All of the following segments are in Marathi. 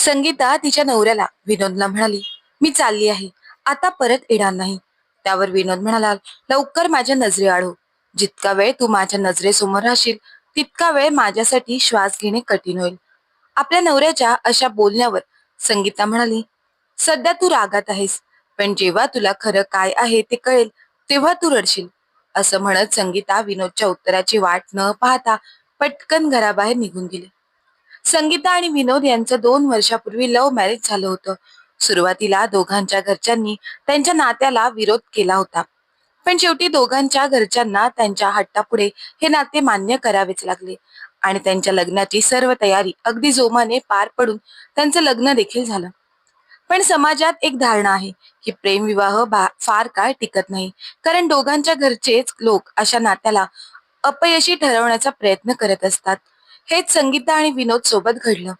संगीता तिच्या नवऱ्याला विनोदला म्हणाली मी चालली आहे. आता परत येणार नाही. त्यावर विनोद म्हणाला लवकर माझ्या नजरे आढो जितका वेळ तू माझ्या नजरेसमोर राहशील तितका वेळ माझ्यासाठी श्वास घेणे कठीण होईल. आपल्या नवऱ्याच्या अशा बोलण्यावर संगीता म्हणाली सध्या तू रागात आहेस पण जेव्हा तुला खरं काय आहे ते कळेल तेव्हा तू रडशील. असं म्हणत संगीता विनोदच्या उत्तराची वाट न पाहता पटकन घराबाहेर निघून गेली. संगीता आणि विनोद यांचं दोन वर्षापूर्वी लव्ह मॅरेज झालं होतं. सुरुवातीला दोघांच्या घरच्यांनी त्यांच्या नात्याला विरोध केला होता. पण शेवटी दोघांच्या घरच्यांना त्यांच्या हट्टापुढे हे नाते मान्य करावेच लागले आणि त्यांच्या लग्नाची सर्व तयारी अगदी जोमाने पार पडून त्यांचं लग्न देखील झालं. पण समाजात एक धारणा आहे की प्रेमविवाह फार काळ टिकत नाही. कारण दोघांच्या घरचेच लोक अशा नात्याला अपयशी ठरवण्याचा प्रयत्न करत असतात. हेच संगीता आणि विनोद सोबत घडलं.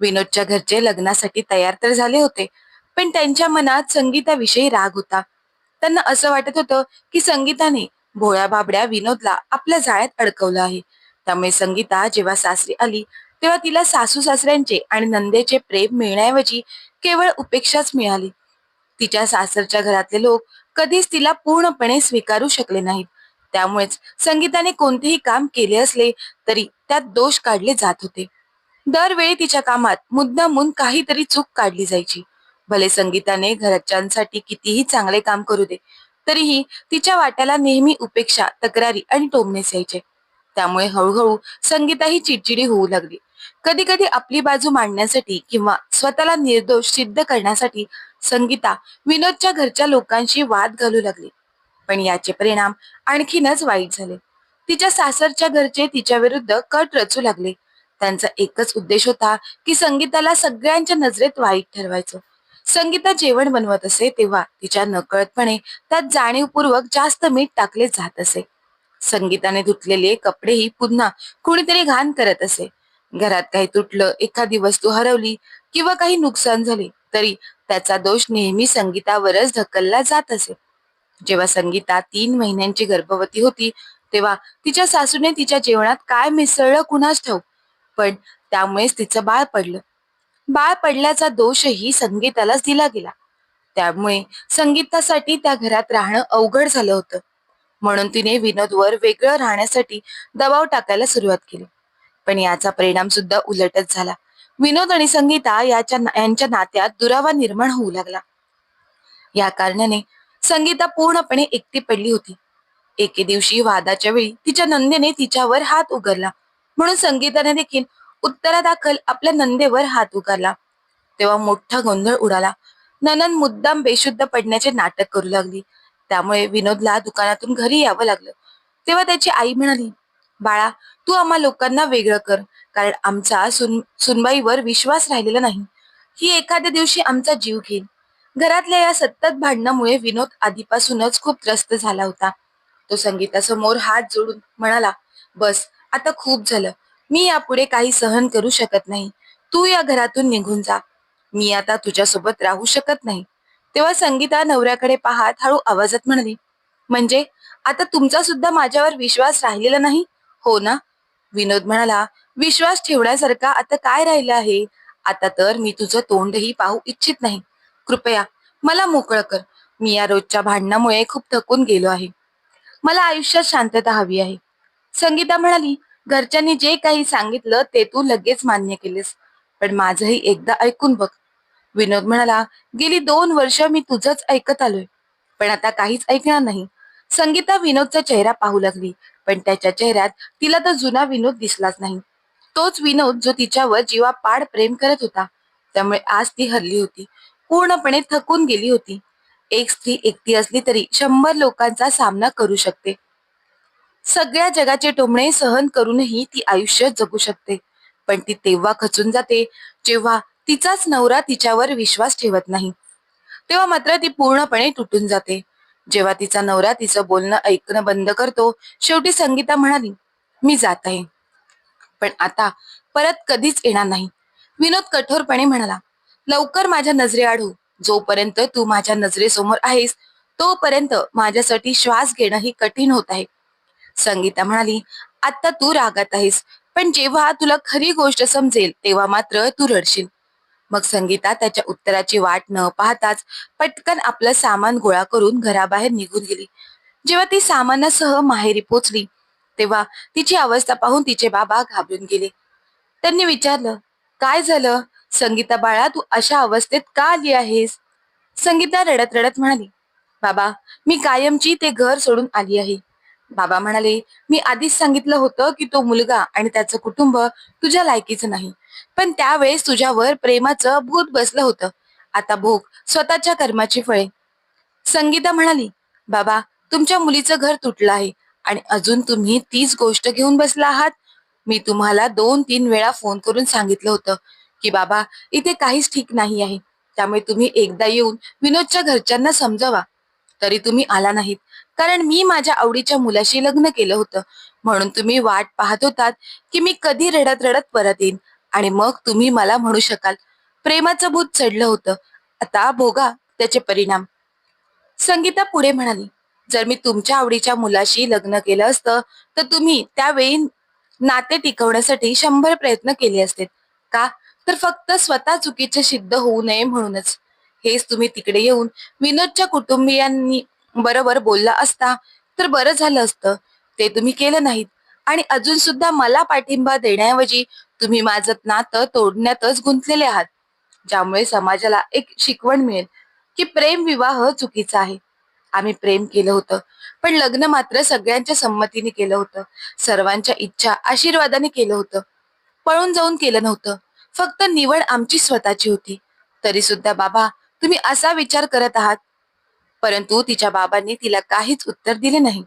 विनोदच्या घरचे लग्नासाठी तयार तर झाले होते पण त्यांच्या मनात संगीताविषयी राग होता. त्यांना असं वाटत होतं की संगीताने भोळ्या बाबड्या विनोदला आपल्या जाळ्यात अडकवलं आहे. त्यामुळे संगीता जेव्हा सासरी आली तेव्हा तिला सासू सासऱ्यांचे आणि नंदेचे प्रेम मिळण्याऐवजी केवळ उपेक्षाच मिळाली. तिच्या सासरच्या घरातले लोक कधीच तिला पूर्णपणे स्वीकारू शकले नाहीत. त्यामुळेच संगीताने कोणतेही काम केले असले तरी त्यात दोष काढले जात होते. दरवेळी तिच्या कामात मुद्दामून काहीतरी चूक काढली जायची. भले संगीताने घरच्यांसाठी कितीही चांगले काम करू दे तरीही तिच्या वाट्याला नेहमी उपेक्षा तक्रारी आणि टोमणेच यायचे. त्यामुळे हळूहळू संगीता ही चिडचिडी होऊ लागली. कधी कधी आपली बाजू मांडण्यासाठी किंवा स्वतःला निर्दोष सिद्ध करण्यासाठी संगीता विनोदच्या घरच्या लोकांशी वाद घालू लागली. पण याचे परिणाम आणखीनच वाईट झाले. तिच्या सासरच्या घरचे तिच्या विरुद्ध कट रचू लागले. त्यांचा एकच उद्देश होता की संगीताला सगळ्यांच्या नजरेत वाईट ठरवायचं. संगीता जेवण बनवत असे तेव्हा तिच्या नकळतपणे त्यात जाणीवपूर्वक जास्त मीठ टाकले जात असे. संगीताने धुतलेले कपडेही पुन्हा कुणीतरी घाण करत असे. घरात काही तुटलं एखादी वस्तू हरवली किंवा काही नुकसान झाले तरी त्याचा दोष नेहमी संगीतावरच ढकलला जात असे. जेव्हा संगीता तीन महिन्यांची गर्भवती होती तेव्हा तिच्या सासूने तिच्या जेवणात काय मिसळलं कुणास ठाऊक? पण त्यामुळेच तिचं बाळ पडलं. बाळ पडल्याचा दोषही संगीतालाच दिला गेला. त्यामुळे संगीतासाठी त्या घरात राहणं अवघड झालं होतं. म्हणून तिने विनोदवर वेगळं राहण्यासाठी दबाव टाकायला सुरुवात केली. पण याचा परिणाम सुद्धा उलटच झाला. विनोद आणि संगीता याच्या यांच्या नात्यात दुरावा निर्माण होऊ लागला. या कारणाने संगीता पूर्णपणे एकटी पडली होती. एके दिवशी वादाच्या वेळी तिच्या नंदेने तिच्यावर हात उघडला म्हणून संगीताने देखील उत्तरादाखल आपल्या नंदेवर हात उगारला. तेव्हा मोठा गोंधळ उडाला. ननंद मुद्दाम बेशुद्ध पडण्याचे नाटक करू लागली. त्यामुळे विनोदला दुकानातून घरी यावं लागलं. तेव्हा त्याची आई म्हणाली बाळा तू आम्हा लोकांना वेगळं कर कारण आमचा सुन सुनबाईवर विश्वास राहिलेला नाही. ही एखाद्या दिवशी आमचा जीव घेईल घरातल्या या सतत भांडणामुळे विनोद आधीपासूनच खूप त्रस्त झाला होता. तो संगीतासमोर हात जोडून म्हणाला बस आता खूप झालं. मी यापुढे काही सहन करू शकत नाही. तू या घरातून निघून जा. मी आता तुझ्यासोबत राहू शकत नाही. तेव्हा संगीता नवऱ्याकडे पाहत हळू आवाजात म्हणाली म्हणजे? आता तुमचा सुद्धा माझ्यावर विश्वास राहिलेला नाही? हो ना? विनोद म्हणाला विश्वास ठेवण्यासारखा आता काय राहिलं आहे? आता तर मी तुझं तोंडही पाहू इच्छित नाही. कृपया मला मोकळं कर. मी या रोजच्या भांडणामुळे खूप थकून गेलो आहे. मला आयुष्यात शांतता हवी आहे. संगीता म्हणाली घरच्यांनी जे काही सांगितलं ते तू लगेच मान्य केलेस. पण माझंही एकदा ऐकून बघ. विनोद म्हणाला गेली दोन वर्ष मी तुझंच ऐकत आलोय. पण आता काहीच ऐकणार नाही. संगीता विनोदचा चेहरा पाहू लागली पण त्याच्या चेहऱ्यात तिला तर जुना विनोद दिसलाच नाही. तोच विनोद जो तिच्यावर जीवापाड प्रेम करत होता त्यामुळे आज ती हरली होती. पूर्णपणे थकून गेली होती. एक स्त्री एकटी असली तरी शंभर लोकांचा सामना करू शकते. सगळ्या जगाचे टोमणे सहन करूनही ती आयुष्य जगू शकते. पण ती तेव्हा खचून जाते जेव्हा तिचाच नवरा तिच्यावर विश्वास ठेवत नाही. तेव्हा मात्र ती पूर्णपणे तुटून जाते. जेव्हा तिचा नवरा तिचं बोलणं ऐकणं बंद करतो शेवटी संगीता म्हणाली मी जात आहे. पण आता परत कधीच येणार नाही. विनोद कठोरपणे म्हणाला लवकर माझ्या नजरे आढू. जोपर्यंत तू माझ्या नजरेसमोर आहेस तोपर्यंत माझ्यासाठी श्वास घेणं ही कठीण होत आहे. संगीता म्हणाली आता तू रागात आहेस पण जेव्हा तुला खरी गोष्ट समजेल तेव्हा मात्र तू रडशील. मग संगीता त्याच्या उत्तराची वाट न पाहताच पटकन आपलं सामान गोळा करून घराबाहेर निघून गेली. जेव्हा ती सामानासह माहेरी पोचली तेव्हा तिची अवस्था पाहून तिचे बाबा घाबरून गेले. त्यांनी विचारलं काय झालं? संगीता बाळा तू अशा अवस्थेत का आली आहेस? संगीता रडत रडत म्हणाली बाबा मी कायमची ते घर सोडून आली आहे. बाबा म्हणाले मी आधीच सांगितलं होतं की तो मुलगा आणि त्याचं कुटुंब तुझ्या लायकीचं नाही. पण त्यावेळेस तुझ्यावर प्रेमाचं भूत बसलं होतं. आता भोग स्वतःच्या कर्माची फळे. संगीता म्हणाली बाबा तुमच्या मुलीचं घर तुटलं आहे आणि अजून तुम्ही तीच गोष्ट घेऊन बसला आहात. मी तुम्हाला दोन तीन वेळा फोन करून सांगितलं होतं. की बाबा इथे काहीच ठीक नाही आहे. त्यामुळे तुम्ही एकदा येऊन विनोदच्या घरच्यांना समजावा. तरी तुम्ही आला नाहीत. कारण मी माझ्या आवडीच्या मुलाशी लग्न केलं होतं. म्हणून तुम्ही वाट पाहत होतात की मी कधी रडत रडत परत येईन. आणि मग तुम्ही मला म्हणू शकाल. प्रेमाचं भूत चढलं होतं. आता भोगा त्याचे परिणाम. संगीता पुढे म्हणाली जर मी तुमच्या आवडीच्या मुलाशी लग्न केलं असतं तर तुम्ही त्यावेळी नाते टिकवण्यासाठी शंभर प्रयत्न केले असते. का? तर फक्त स्वतः चुकीचे सिद्ध होऊ नये म्हणूनच. हेच तुम्ही तिकडे येऊन विनोदच्या कुटुंबियांनी बरोबर बोलला असता तर बरं झालं असतं. ते तुम्ही केलं नाहीत. आणि अजून सुद्धा मला पाठिंबा देण्याऐवजी तुम्ही माझं नातं तोडण्यातच गुंतलेले आहात. ज्यामुळे समाजाला एक शिकवण मिळेल की प्रेम विवाह चुकीचा आहे. आम्ही प्रेम केलं होतं पण लग्न मात्र सगळ्यांच्या संमतीने केलं होतं. सर्वांच्या इच्छा आशीर्वादाने केलं होतं. पळून जाऊन केलं नव्हतं. फक्त निवड आमची स्वतःची होती. तरी सुद्धा बाबा तुम्ही असा विचार करत आहात. परंतु तिच्या बाबांनी तिला काहीच उत्तर दिले नाही.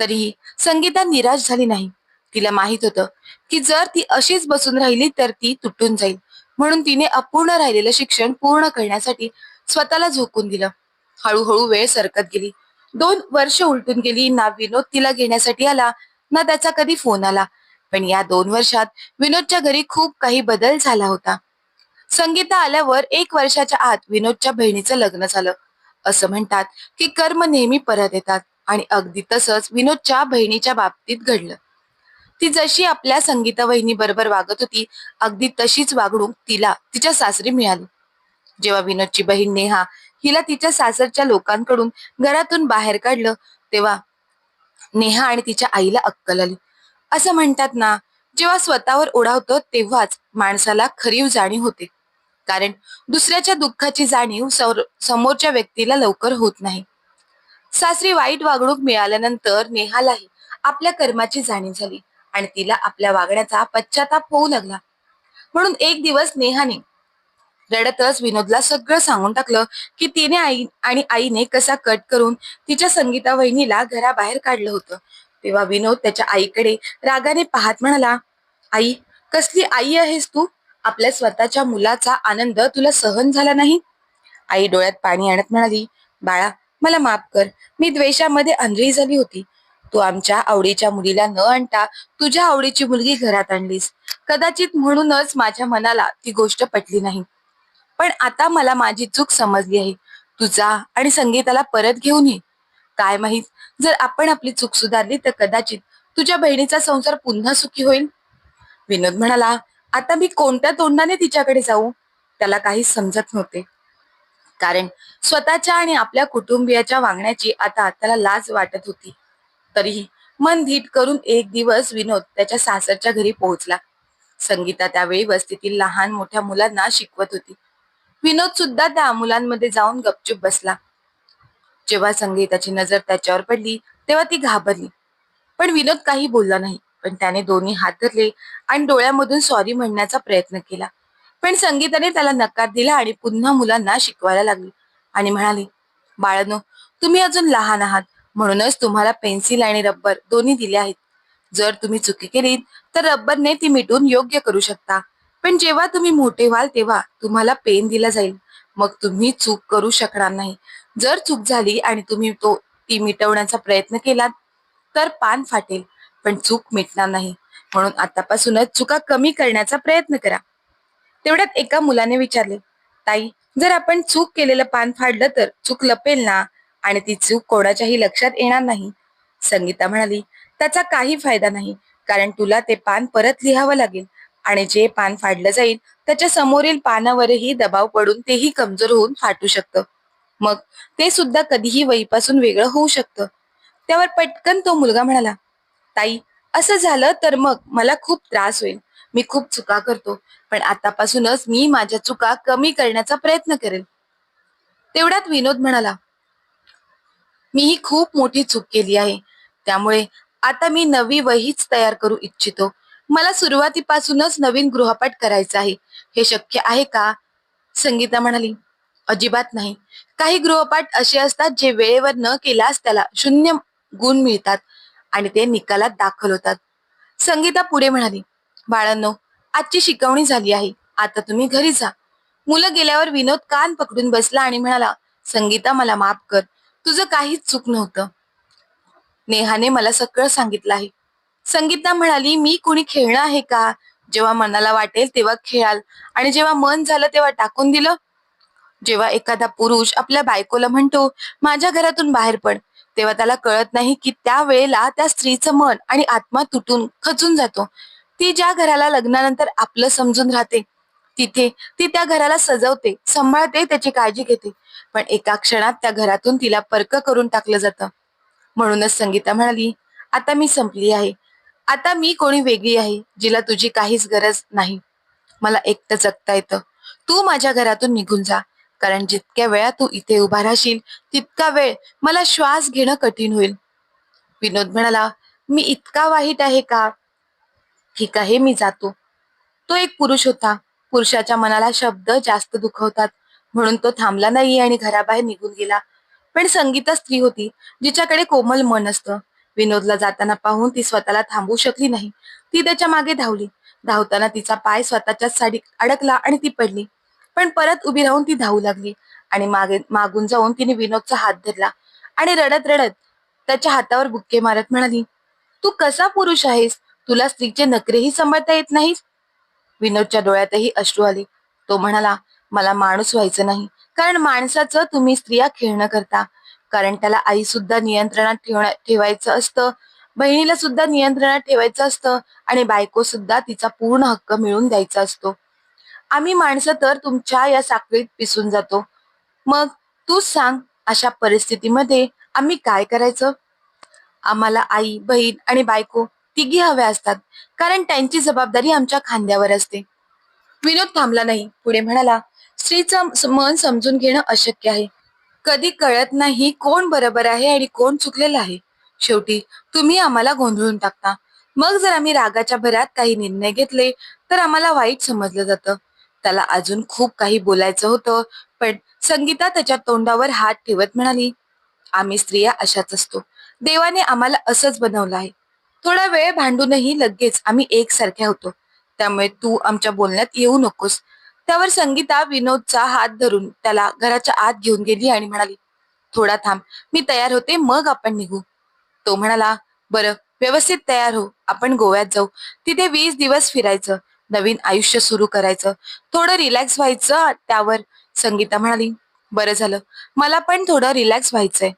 तरीही संगीता निराश झाली नाही. तिला माहीत होतं की जर ती अशीच बसून राहिली तर ती तुटून जाईल. म्हणून तिने अपूर्ण राहिलेलं शिक्षण पूर्ण करण्यासाठी स्वतःला झोकून दिलं. हळूहळू वेळ सरकत गेली. दोन वर्ष उलटून गेली. ना विनोद तिला घेण्यासाठी आला. ना त्याचा कधी फोन आला. पण या दोन वर्षात विनोदच्या घरी खूप काही बदल झाला होता. संगीता आल्यावर एक वर्षाच्या आत विनोदच्या बहिणीचं लग्न झालं. असं म्हणतात की कर्म नेहमी परत येतात आणि अगदी तसंच विनोदच्या बहिणीच्या बाबतीत घडलं. ती जशी आपल्या संगीता वहिनी बरोबर वागत होती अगदी तशीच वागणूक तिला तिच्या सासरी मिळाली. जेव्हा विनोदची बहीण नेहा हिला तिच्या सासरच्या लोकांकडून घरातून बाहेर काढलं तेव्हा नेहा आणि तिच्या आईला अक्कल आली. असं म्हणतात ना जेव्हा स्वतःवर ओढावतो तेव्हाच माणसाला खरीव जाणीव होते. कारण दुसऱ्याच्या दुःखाची जाणीव समोरच्या व्यक्तीला लवकर होत नाही. सासरी वाईट वागणूक मिळाल्यानंतर नेहालाही आपल्या कर्माची जाणीव झाली आणि तिला आपल्या वागण्याचा पश्चाताप होऊ लागला. म्हणून एक दिवस नेहाने रडतच विनोदला सगळं सांगून टाकलं की तिने आई आणि आईने कसा कट करून तिच्या संगीता वहिनीला घराबाहेर काढलं होतं. तेव्हा विनोद त्याच्या आईकडे रागाने पाहत म्हणाला आई कसली आई आहेस तू? आपल्या स्वतःच्या मुलाचा आनंद तुला सहन झाला नाही? आई डोळ्यात पाणी आणत म्हणाली बाळा मला माफ कर. मी द्वेषामध्ये अंधळी झाली होती. तू आमच्या आवडीच्या मुलीला न आणता तुझ्या आवडीची मुलगी घरात आणलीस. कदाचित म्हणूनच माझ्या मनाला ती गोष्ट पटली नाही. पण आता मला माझी चूक समजली आहे. तुझा आणि संगीताला परत घेऊन ये. काय माहीत? जर आपण आपली चूक सुधारली तर कदाचित तुझ्या बहिणीचा संसार पुन्हा सुखी होईल. विनोद म्हणाला आता मी कोणत्या तोंडाने तिच्याकडे जाऊ? त्याला काही समजत नव्हते. कारण स्वतःच्या आणि आपल्या कुटुंबियाच्या वागण्याची आता त्याला लाज वाटत होती. तरीही मन धीट करून एक दिवस विनोद त्याच्या सासरच्या घरी पोहोचला. संगीता त्यावेळी वस्तीतील लहान मोठ्या मुलांना शिकवत होती. विनोद सुद्धा त्या मुलांमध्ये जाऊन गपचूप बसला. जेव्हा संगीताची नजर त्याच्यावर पडली तेव्हा ती घाबरली. पण विनोद काही बोलला नाही. पण त्याने दोन्ही हात धरले आणि डोळ्यामधून सॉरी म्हणण्याचा प्रयत्न केला. पण संगीताने त्याला नकार दिला आणि पुन्हा मुलांना शिकवायला लागली आणि म्हणाली बाळांनो तुम्ही अजून लहान आहात. म्हणूनच तुम्हाला पेन्सिल आणि रब्बर दोन्ही दिले आहेत. जर तुम्ही चुकी केलीत तर रब्बरने ती मिटून योग्य करू शकता. पण जेव्हा तुम्ही मोठे व्हाल तेव्हा तुम्हाला पेन दिला जाईल. मग तुम्ही चूक करू शकणार नाही. जर चूक झाली आणि तुम्ही तो ती मिटवण्याचा प्रयत्न केलात तर पान फाटेल पण चूक मिटणार नाही. म्हणून आतापासूनच चुका कमी करण्याचा प्रयत्न करा. तेवढ्यात एका मुलाने विचारले ताई जर आपण चूक केलेलं पान फाडलं तर चूक लपेल ना? आणि ती चूक कोणाच्याही लक्षात येणार नाही. संगीता म्हणाली त्याचा काही फायदा नाही कारण तुला ते पान परत लिहावं लागेल. आणि जे पान फाडलं जाईल त्याच्या समोरील पानावरही दबाव पडून तेही कमजोर होऊन फाटू शकतं. मग ते सुद्धा कधीही वहीपासून वेगळं होऊ शकतं. त्यावर पटकन तो मुलगा म्हणाला ताई असं झालं तर मग मला खूप त्रास होईल. मी खूप चुका करतो पण आतापासूनच मी माझ्या चुका कमी करण्याचा प्रयत्न करेल. तेवढ्यात विनोद म्हणाला मी ही खूप मोठी चूक केली आहे. त्यामुळे आता मी नवी वहीच तयार करू इच्छितो. मला सुरुवातीपासूनच नवीन गृहपाठ करायचा आहे. हे शक्य आहे का? संगीता म्हणाली अजिबात नाही. काही गृहपाठ असे असतात जे वेळेवर न केल्यास त्याला शून्य गुण मिळतात आणि ते निकालात दाखल होतात. संगीता पुढे म्हणाली बाळांनो आजची शिकवणी झाली आहे. आता तुम्ही घरी जा. मुलं गेल्यावर विनोद कान पकडून बसला आणि म्हणाला संगीता मला माफ कर. तुझं काहीच चूक नव्हतं. नेहाने मला सगळं सांगितलं आहे. संगीता म्हणाली मी कुणी खेळणं आहे का? जेव्हा मनाला वाटेल तेव्हा खेळाल. आणि जेव्हा मन झालं तेव्हा टाकून दिलं. जेव्हा एखादा पुरुष आपल्या बायकोला म्हणतो माझ्या घरातून बाहेर पड. तेव्हा त्याला कळत नाही की त्या वेळेला त्या स्त्रीचं मन आणि आत्मा तुटून खचून जातो. ती ज्या घराला लग्नानंतर आपलं समजून राहते तिथे ती त्या घराला सजवते सांभाळते त्याची काळजी घेते. पण एका क्षणात त्या घरातून तिला पर्क करून टाकलं जातं. म्हणूनच संगीता म्हणाली आता मी संपली आहे. आता मी कोणी वेगळी आहे जिला तुझी काहीच गरज नाही. मला एकटं जगता येतं. तू माझ्या घरातून निघून जा. कारण जितक्या वेळा तू इथे उभा राहशील तितका वेळ मला श्वास घेणं कठीण होईल. विनोद म्हणाला मी इतका वाईट आहे का? ठीक आहे मी जातो. तो एक पुरुष होता. पुरुषाच्या मनाला शब्द जास्त दुखवतात. म्हणून तो थांबला नाही आणि घराबाहेर निघून गेला. पण संगीता स्त्री होती जिच्याकडे कोमल मन असतं. विनोदला जाताना पाहून ती स्वतःला थांबवू शकली नाही. ती त्याच्यामागे धावली. धावताना तिचा पाय स्वतःच्या साडीत अडकला आणि ती पडली. पण परत उभी राहून ती धावू लागली आणि मागे मागून जाऊन तिने विनोदचा हात धरला आणि रडत रडत त्याच्या हातावर बुक्के मारत म्हणाली तू कसा पुरुष आहेस? तुला स्त्रीचे नखरेही सांभाळता येत नाहीस? विनोदच्या डोळ्यातही अश्रू आले. तो म्हणाला मला माणूस व्हायचं नाही. कारण माणसाचं तुम्ही स्त्रिया खेळणं करता. कारण त्याला आई सुद्धा नियंत्रणात ठेवण्या ठेवायचं असतं. बहिणीला सुद्धा नियंत्रणात ठेवायचं असतं आणि बायको सुद्धा तिचा पूर्ण हक्क मिळवून द्यायचा असतो. आम्ही माणसं तर तुमच्या या साखळीत पिसून जातो. मग तूच सांग अशा परिस्थितीमध्ये आम्ही काय करायचं? आम्हाला आई बहीण आणि बायको तिघी हव्या असतात कारण त्यांची जबाबदारी आमच्या खांद्यावर असते. विनोद थांबला नाही. पुढे म्हणाला स्त्रीचं मन समजून घेणं अशक्य आहे. कधी कळत नाही कोण बरोबर आहे आणि कोण चुकलेलं आहे. शेवटी तुम्ही आम्हाला गोंधळून टाकता. मग जर आम्ही रागाच्या भरात काही निर्णय घेतले तर आम्हाला वाईट समजलं जातं. त्याला अजून खूप काही बोलायचं होतं पण संगीता त्याच्या तोंडावर हात ठेवत म्हणाली आम्ही स्त्रिया अशाच असतो. देवाने आम्हाला असंच बनवलं आहे. थोडा वेळ भांडूनही लगेच आम्ही एकसारख्या होतो. त्यामुळे तू आमच्या बोलण्यात येऊ नकोस. त्यावर संगीता विनोदचा हात धरून त्याला घराच्या आत घेऊन गेली आणि म्हणाली थोडा थांब मी तयार होते मग आपण निघू. तो म्हणाला बरं व्यवस्थित तयार हो आपण गोव्यात जाऊ. तिथे वीस दिवस फिरायचं नवीन आयुष्य सुरू करायचं थोडं रिलॅक्स व्हायचं त्यावर. संगीता म्हणाली बरं झालं मला पण थोडं रिलॅक्स व्हायचंय.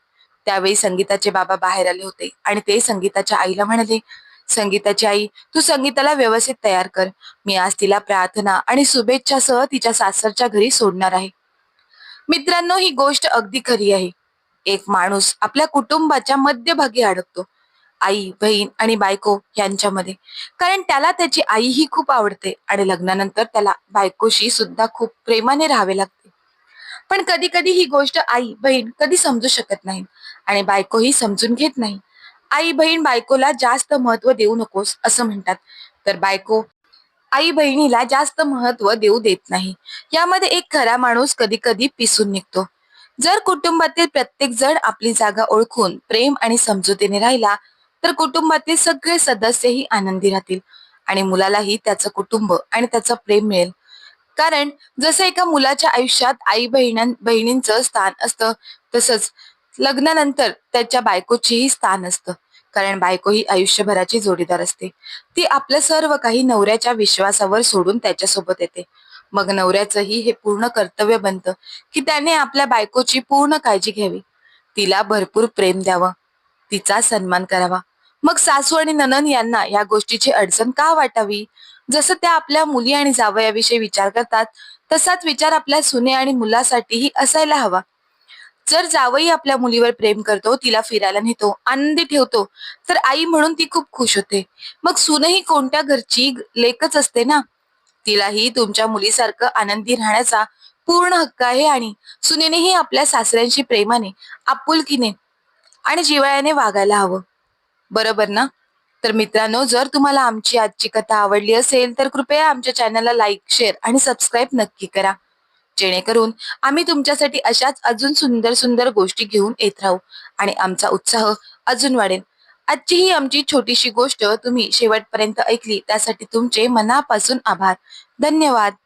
त्यावेळी संगीताचे बाबा बाहेर आले होते आणि ते संगीताच्या आईला म्हणाले संगीताची आई तू संगीताला व्यवस्थित तयार कर. मी आज तिला प्रार्थना आणि शुभेच्छासह तिच्या सासरच्या घरी सोडणार आहे. मित्रांनो ही गोष्ट अगदी खरी आहे. एक माणूस आपल्या कुटुंबाच्या मध्यभागी अडकतो. आई बहीण आणि बायको यांच्यामध्ये. कारण त्याला त्याची आई ही खूप आवडते आणि लग्नानंतर त्याला बायकोशी सुद्धा खूप प्रेमाने राहावे लागते. पण कधी कधी ही गोष्ट आई बहीण कधी समजू शकत नाही आणि बायको ही समजून घेत नाही. आई बहीण बायकोला जास्त महत्त्व देऊ नकोस असं म्हणतात. तर बायको आई बहिणीला जास्त महत्त्व देऊ देत नाही. यामध्ये एक खरा माणूस कधी कधी पिसून निघतो. जर कुटुंबातील प्रत्येक जण आपली जागा ओळखून प्रेम आणि समजुतीने राहिला तर कुटुंबातील सगळे सदस्यही आनंदी राहतील आणि मुलालाही त्याचं कुटुंब आणि त्याचं प्रेम मिळेल. कारण जसं एका मुलाच्या आयुष्यात आई बहिणी बहिणींचं स्थान असतं तसंच लग्नानंतर त्याच्या बायकोचीही स्थान असतं. कारण बायको ही आयुष्यभराची जोडीदार असते. ती आपलं सर्व काही नवऱ्याच्या विश्वासावर सोडून त्याच्यासोबत येते. मग नवऱ्याचंही हे पूर्ण कर्तव्य बनतं की त्याने आपल्या बायकोची पूर्ण काळजी घ्यावी. तिला भरपूर प्रेम द्यावं. तिचा सन्मान करावा. मग सासू आणि ननन यांना या गोष्टीची अडचण का वाटावी? जसं त्या आपल्या मुली आणि जावयाविषयी विचार करतात तसाच विचार आपल्या सुने आणि मुलासाठीही असायला हवा. जर जावई आपल्या मुलीवर प्रेम करतो तिला फिरायला नेतो आनंदी ठेवतो तर आई म्हणून ती खूप खुश होते. मग सुनही कोणत्या घरची लेकच असते ना? तिलाही तुमच्या मुलीसारखं आनंदी राहण्याचा पूर्ण हक्क आहे आणि सुनेनेही आपल्या सासऱ्यांशी प्रेमाने आपुलकीने आणि जिवाळ्याने वागायला हवं. बरोबर ना? तर मित्रांनो जर तुम्हाला आमची आजची कथा आवडली असेल तर कृपया आमच्या चॅनलला लाईक शेअर आणि सबस्क्राईब नक्की करा. जेणेकरून आम्ही तुमच्यासाठी अशाच अजून सुंदर सुंदर गोष्टी घेऊन येत राहू आणि आमचा उत्साह अजून वाढेल. आजची ही आमची छोटीशी गोष्ट तुम्ही शेवटपर्यंत ऐकली त्यासाठी तुमचे मनापासून आभार. धन्यवाद.